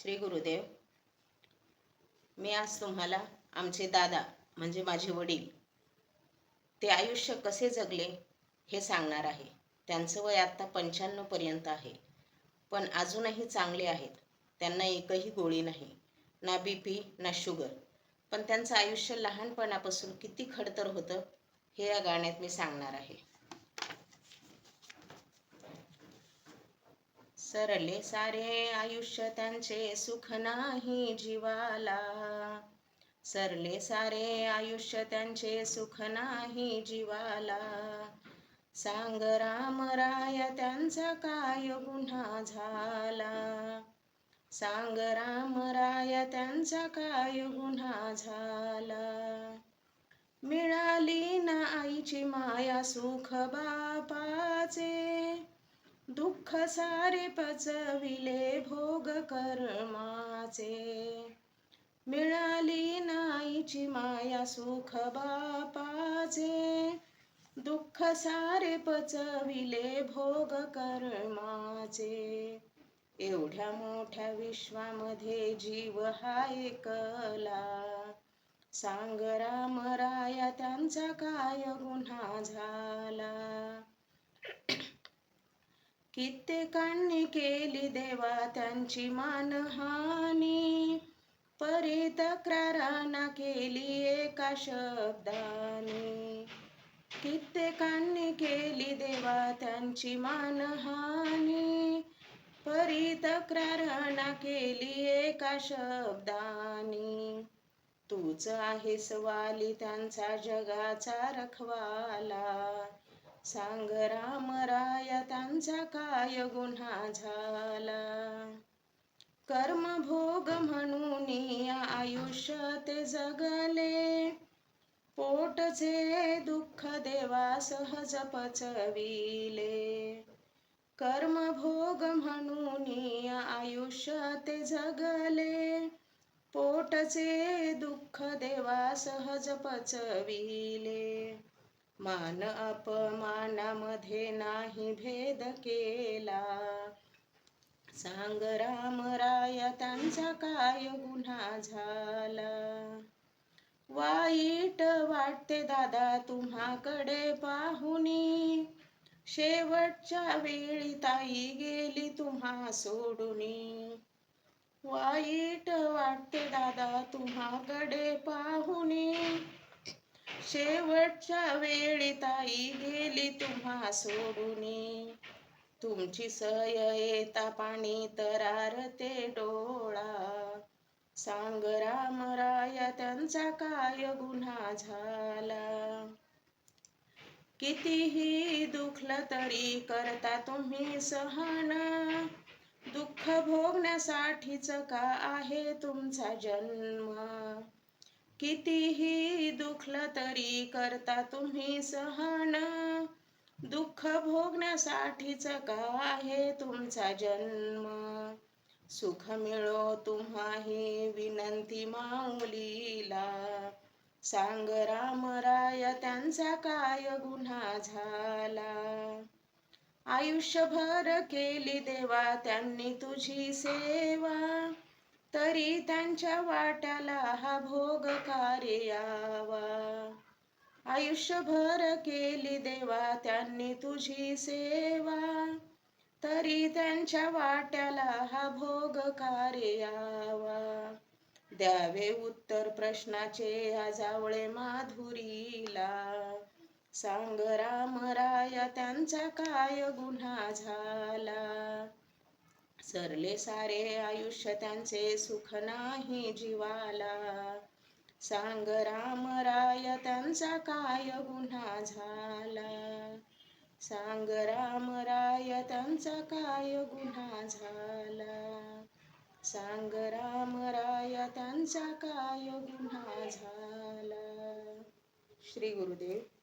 श्री गुरुदेव. मी आज तुम्हाला आमचे दादा म्हणजे माझे वडील ते आयुष्य कसे जगले हे सांगणार आहे. त्यांचं वय आत्ता पंच्याण्णव पर्यंत आहे. पण अजूनही चांगले आहेत. त्यांना एकही गोळी नाही ना बी पी ना शुगर. पण त्यांचं आयुष्य लहानपणापासून किती खडतर होतं हे या गाण्यात मी सांगणार आहे. सरले सारे आयुष्य त्यांचे सुख नाही जीवाला. सरले सारे आयुष्य त्यांचे सुख नाही जीवाला. सांग राम राय त्यांचा काय गुन्हा झाला? सांग राम राय त्यांचा काय गुन्हा झाला? मिळाली ना आईची माया सुख बापाचे. दुःख सारे पचविले भोग कर्माचे. मिळाली नाईची माया सुख बापाचे. दुःख सारे पचविले भोग कर्माचे. एवढ्या मोठ्या विश्वामध्ये जीव हा एकला. सांग राम राया त्यांचा काय गुन्हा झाला? कित्येकांनी केली देवा त्यांची मानहानी. परी तक्राराना केली एका शब्दाने. कित्येकांनी केली देवा त्यांची मानहानी. परी तक्राराना केली एका शब्दाने. तूच आहेस वाली त्यांचा जगाचा रखवाला. सांग राम राया त्यांचा काय गुन्हा झाला? कर्म भोग म्हणून आयुष्य ते जगले. पोटचे दुःख देवा सहज पचविले. कर्म भोग म्हणून आयुष्य ते जगले. पोटचे दुःख देवा सहज पचविले. मान अपमानामध्ये नाही भेद केला. सांग राम राया त्यांचा काय गुन्हा झाला? वाईट वाटते दादा तुम्हाकडे पाहुनी शेवटच्या वेळी ताई गेली तुम्हा सोडूनी. वाईट वाटते दादा तुम्हाकडे पाहुनी शेवटच्या वेळी ताई गेली तुम्हा सोडूनी. तुमची सय येता पाणी तरार ते डोळा. सांग राम राया त्यांचा काय गुन्हा झाला? कितीही दुखलं तरी करता तुम्ही सहन. दुःख भोगण्यासाठीच का आहे तुमचा जन्म? कितीही दुखलं तरी करता तुम्ही सहन. दुःख भोगण्यासाठीच का आहे तुमचा जन्म? सुख मिळो तुम्हाही विनंती माऊलीला. सांग राम राय त्यांचा काय गुन्हा झाला? आयुष्यभर केली देवा त्यांनी तुझी सेवा. तरी त्यांच्या वाट्याला हा भोग कार्यावा आयुष्यभर केली देवा त्यांनी तुझी सेवा. तरी त्यांच्या वाट्याला हा भोग कार्यावा द्यावे उत्तर प्रश्नाचे आजावळे माधुरीला. सांग राम राया त्यांचा काय गुन्हा झाला? सरले सारे आयुष्य त्यांचे सुख नाही जीवाला. सांग राम राय त्यांचा काय गुन्हा झाला? सांग राम राय त्यांचा काय गुन्हा झाला? सांग राम राय त्यांचा काय गुन्हा झाला? श्री गुरुदेव.